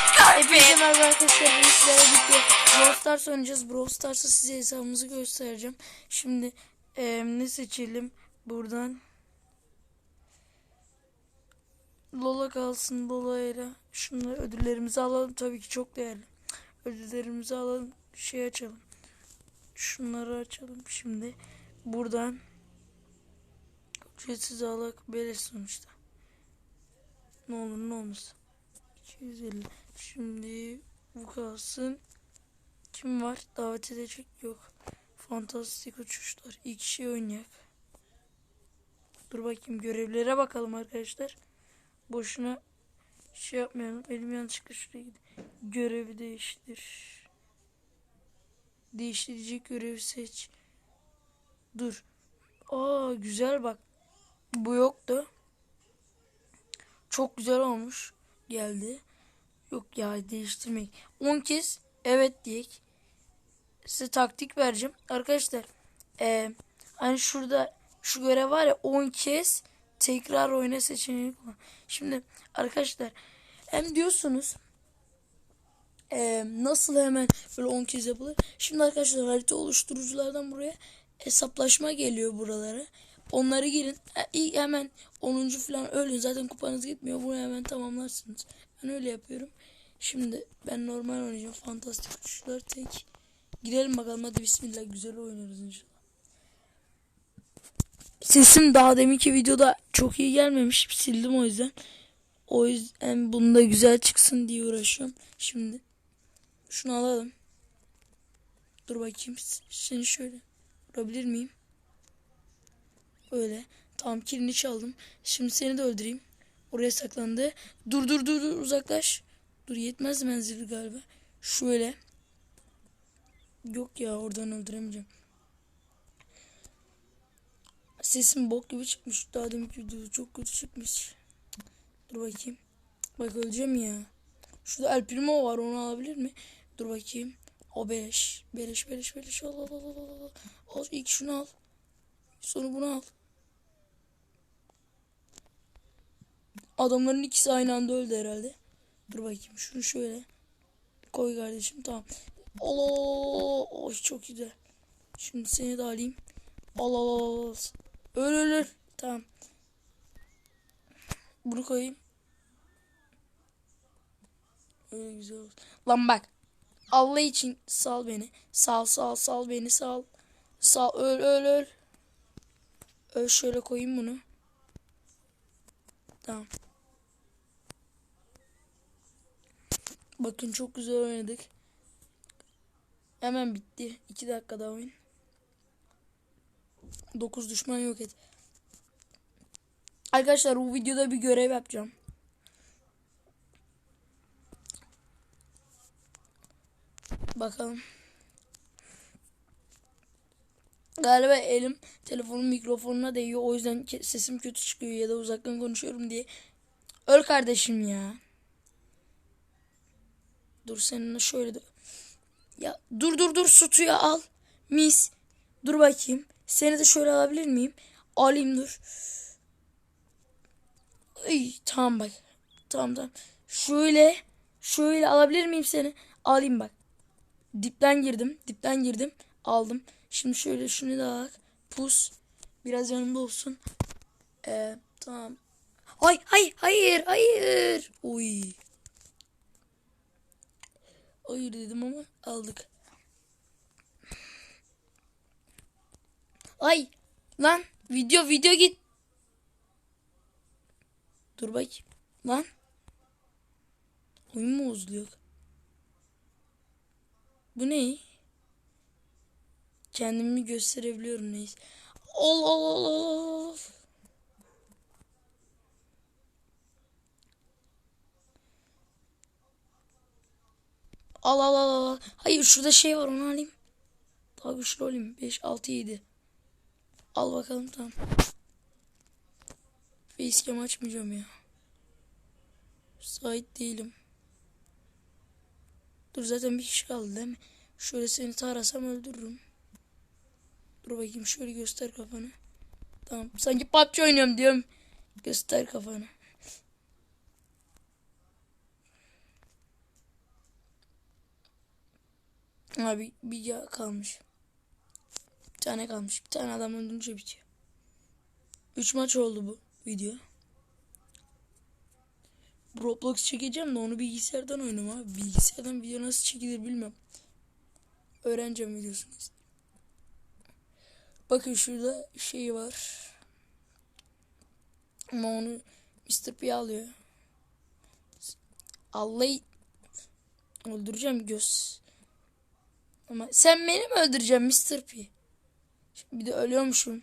Hepinize merhaba arkadaşlar. Bugün sizlerle birlikte Brawl Stars oynayacağız. Brawl Stars'ta size hesabımızı göstereceğim. Şimdi eee, ne seçelim? Buradan Lola kalsın Lola ile. Şunları ödüllerimizi alalım. Tabii ki çok değerli. Ödüllerimizi alalım. Şey açalım. Şunları açalım şimdi. Buradan ücretsiz alak beleş sonuçta. Ne olur ne olmaz. 250. Şimdi bu kalsın. Kim var? Davet edecek yok. Fantastik uçuşlar. İlk şey oynayak. Dur bakayım görevlere bakalım arkadaşlar. Boşuna şey yapmayalım. Elim yanlışlıkla şuraya gidiyor. Görevi değiştir. Değiştirecek görevi seç. Dur. Aa güzel bak. Bu yoktu. Çok güzel olmuş. Geldi. Yok ya değiştirmek. 10 kez evet diyek. Size taktik vereceğim. Arkadaşlar eee hani şurada şu görev var ya 10 kez tekrar oyna seçeneği var. Şimdi arkadaşlar hem diyorsunuz eee, nasıl hemen böyle 10 kez yapılır. Şimdi arkadaşlar harita oluşturuculardan buraya hesaplaşma geliyor buralara. Onları girin. E, iyi hemen 10. falan ölün. Zaten kupanız gitmiyor. Bunu hemen tamamlarsınız. Ben öyle yapıyorum. Şimdi ben normal oynayacağım. Fantastik uçuşlar tek. Girelim bakalım hadi bismillah güzel oynarız inşallah. Sesim daha deminki videoda çok iyi gelmemiş. Sildim o yüzden. O yüzden bunda güzel çıksın diye uğraşıyorum. Şimdi şunu alalım. Dur bakayım. Seni şöyle vurabilir miyim? Öyle. Tamam kilini çaldım. Şimdi seni de öldüreyim. Oraya saklandı. Dur dur dur dur uzaklaş. Dur yetmez menzili galiba. Şöyle. Yok ya oradan öldüremeyeceğim. Sesim bok gibi çıkmış. Daha deminki videoda çok kötü çıkmış. Dur bakayım. Bak öleceğim ya. Şurada El Primo var onu alabilir mi? Dur bakayım. O beleş. Beleş beleş beleş. Al al al al. al. Al ilk şunu al. Sonra bunu al. Adamların ikisi aynı anda öldü herhalde. Dur bakayım şunu şöyle. Koy kardeşim tamam. Allah oh, çok güzel. Şimdi seni de alayım. Al al al. al. Öl öl öl. Tamam. Bunu koyayım. Öyle güzel olsun. Lan bak. Allah için sal beni. Sal sal sal beni sal. Sal öl öl öl. Öl şöyle koyayım bunu. Tamam. Bakın çok güzel oynadık. Hemen bitti. 2 dakikada oyun. 9 düşman yok et. Arkadaşlar bu videoda bir görev yapacağım. Bakalım. Galiba elim telefonun mikrofonuna değiyor. O yüzden sesim kötü çıkıyor ya da uzaktan konuşuyorum diye. Öl kardeşim ya. Dur seninle şöyle de. Ya dur dur dur sutuya al. Mis. Dur bakayım. Seni de şöyle alabilir miyim? Alayım dur. Ay, tamam bak. Tamam tamam. Şöyle. Şöyle alabilir miyim seni? Alayım bak. Dipten girdim. Dipten girdim. Aldım. Şimdi şöyle şunu da al. Pus. Biraz yanımda olsun. Ee, tamam. Ay hayır hayır hayır. Oy. Hayır dedim ama aldık. Ay lan video video git. Dur bak. Lan. Oyun mu bozuluyor? Bu ne? Kendimi gösterebiliyorum neyse. Ol ol ol ol. ol. Al al al al. Hayır şurada şey var onu alayım. Daha güçlü olayım. 5, 6, 7. Al bakalım tamam. Facecam açmayacağım ya. Sait değilim. Dur zaten bir kişi kaldı değil mi? Şöyle seni tarasam öldürürüm. Dur bakayım şöyle göster kafanı. Tamam. Sanki PUBG oynuyorum diyorum. Göster kafanı. Abi bir ya kalmış. Bir tane kalmış. Bir tane adam öldürünce bitiyor. Üç maç oldu bu video. Roblox çekeceğim de onu bilgisayardan oynam abi. Bilgisayardan video nasıl çekilir bilmem. Öğreneceğim videosunu. Bakın şurada şey var. Ama onu Mr. P alıyor. Allah'ı öldüreceğim göz. Ama sen beni mi öldüreceksin Mr. P? Şimdi bir de ölüyormuşum.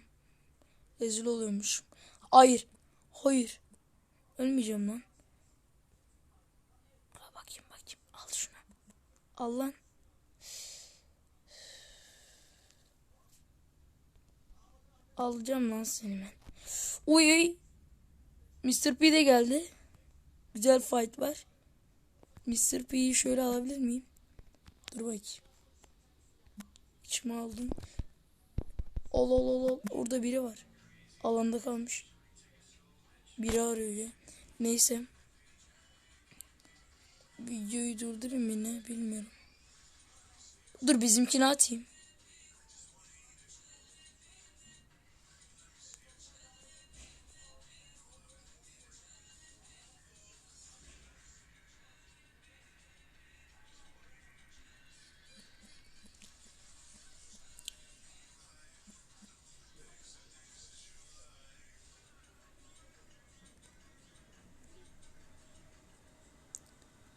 Rezil oluyormuşum. Hayır. Hayır. Ölmeyeceğim lan. Bakayım bakayım. Al şunu. Al lan. Alacağım lan seni ben. Uy uy. Mr. P de geldi. Güzel fight var. Mr. P'yi şöyle alabilir miyim? Dur bakayım. İçime aldım. Ol ol ol ol. Orada biri var. Alanda kalmış. Biri arıyor ya. Neyse. Videoyu durdurayım mı ne bilmiyorum. Dur bizimkini atayım.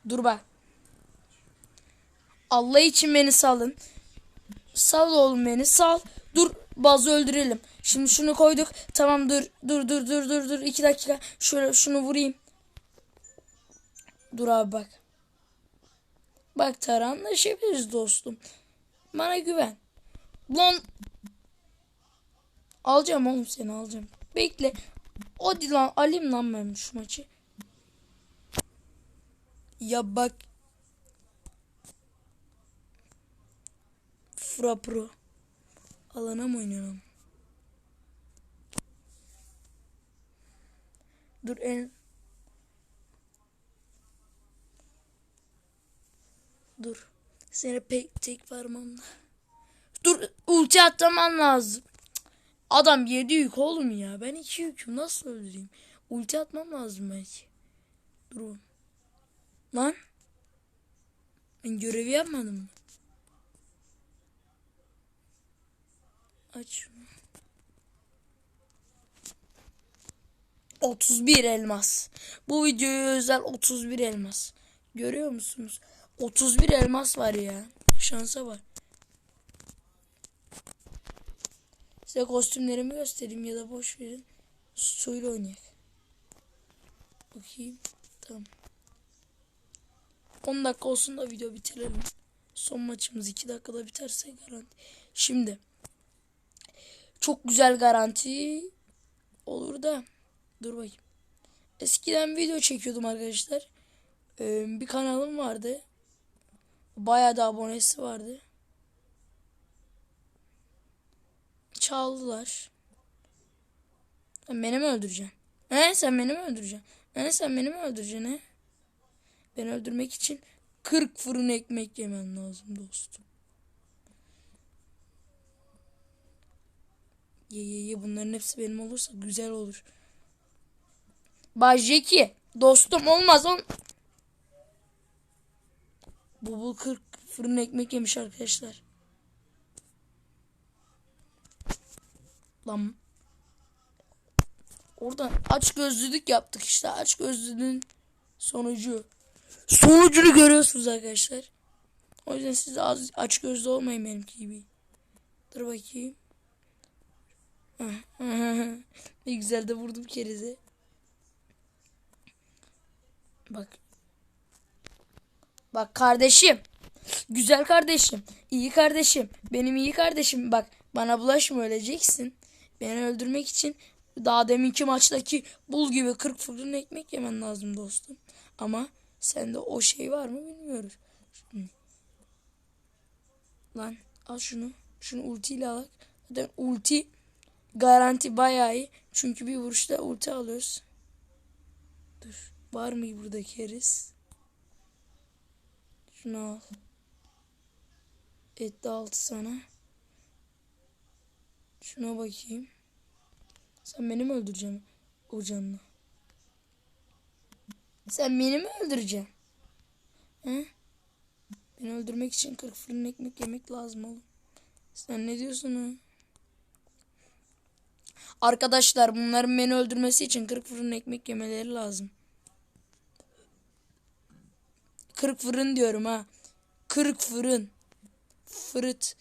Dur bak. Allah için beni salın. Sal oğlum beni sal. Dur bazı öldürelim. Şimdi şunu koyduk. Tamam dur dur dur dur dur dur. iki dakika. Şöyle şunu vurayım. Dur abi bak. Bak Tara anlaşabiliriz dostum. Bana güven. Lan. Alacağım oğlum seni alacağım. Bekle. O lan alayım lan ben şu maçı. Ya bak. Fra Pro. Alana mı oynuyorum? Dur en... Dur. Seni pek tek parmağımla. Dur ulti atman lazım. Adam yedi yük oğlum ya. Ben iki yüküm nasıl öldüreyim? Ulti atmam lazım belki. Dur. Lan. Ben görevi yapmadım mı? Aç şunu. 31 elmas. Bu videoya özel 31 elmas. Görüyor musunuz? 31 elmas var ya. Şansa var. Size kostümlerimi göstereyim ya da boş verin. Suyla oynayalım. Bakayım. Tamam. 10 dakika olsun da video bitirelim. Son maçımız 2 dakikada biterse garanti. Şimdi çok güzel garanti olur da dur bakayım. Eskiden video çekiyordum arkadaşlar. Ee, bir kanalım vardı. Bayağı da abonesi vardı. Çaldılar. Sen beni mi öldüreceksin? He sen beni mi öldüreceksin? He sen beni mi öldüreceksin he? Beni öldürmek için 40 fırın ekmek yemen lazım dostum. Ye ye ye bunların hepsi benim olursa güzel olur. Bay dostum olmaz on. Bu bu 40 fırın ekmek yemiş arkadaşlar. Lan. Oradan aç gözlülük yaptık işte. Aç gözlülüğün sonucu. Sonucunu görüyorsunuz arkadaşlar. O yüzden siz az aç gözlü olmayın benimki gibi. Dur bakayım. ne güzel de vurdum kerize. Bak. Bak kardeşim. Güzel kardeşim. iyi kardeşim. Benim iyi kardeşim. Bak bana bulaşma öleceksin. Beni öldürmek için daha deminki maçtaki bul gibi 40 fırın ekmek yemen lazım dostum. Ama sende o şey var mı bilmiyoruz. Lan al şunu. Şunu ultiyle alak. Zaten ulti garanti bayağı iyi. Çünkü bir vuruşta ulti alıyoruz. Dur. Var mı burada keriz? Şunu al. Etti altı sana. Şuna bakayım. Sen beni mi öldüreceksin o canlı? Sen beni mi öldüreceksin? He? Beni öldürmek için 40 fırın ekmek yemek lazım oğlum. Sen ne diyorsun ha? Arkadaşlar bunların beni öldürmesi için 40 fırın ekmek yemeleri lazım. 40 fırın diyorum ha. 40 fırın. Fırıt.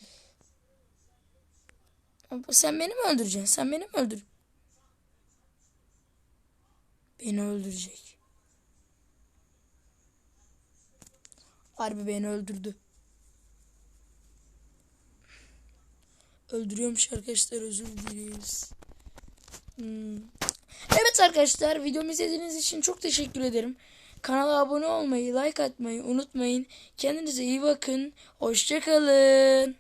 Sen beni mi öldüreceksin? Sen beni mi öldür? Beni öldürecek. Harbi beni öldürdü. Öldürüyormuş arkadaşlar özür dileriz. Hmm. Evet arkadaşlar videomu izlediğiniz için çok teşekkür ederim. Kanala abone olmayı, like atmayı unutmayın. Kendinize iyi bakın. Hoşçakalın.